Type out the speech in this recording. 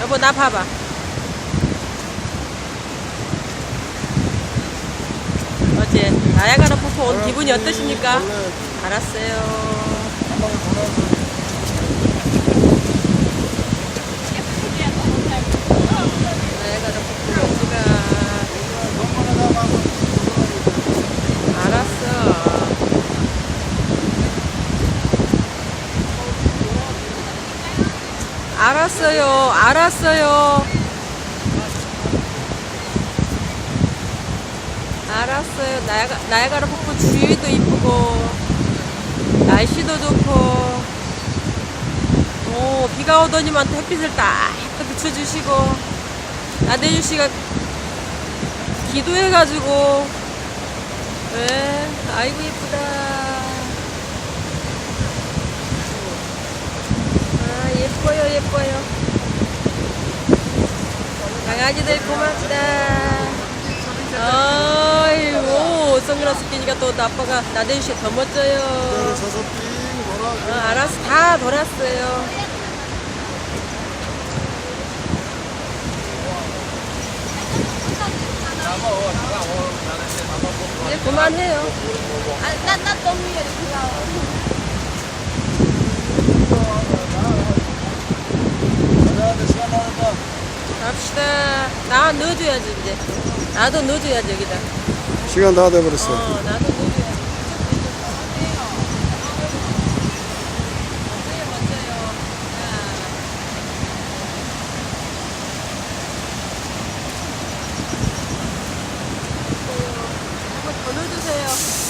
여보 나 봐봐. 어제 나야가라 폭포 온 기분이 어떠십니까? 알았어요. 한 방에 돌아서 나야가라 폭포 여기가 너무나 알았어. 알았어요. 알았어요. 알았어요. 나야가, 나야가라 폭포 주위도 이쁘고, 날씨도 좋고, 오, 비가 오더니만 햇빛을 딱 비춰주시고, 나대주 씨가 기도해가지고, 네, 아이고 예쁘다. 아 예뻐요. 강아지들 고맙다. 아이고 선글라스 끼니까 또 아빠가 나대주 씨더 멋져요. 돌아 어, 알았어 다 돌았어요. 이제 그만해요. 나나 너무 이렇게 갑시다. 나 넣어줘야지, 이제. 나도 넣어줘야지, 여기다. 시간 다 돼버렸어. 어, 나도 넣어줘야지. 더 넣어주세요.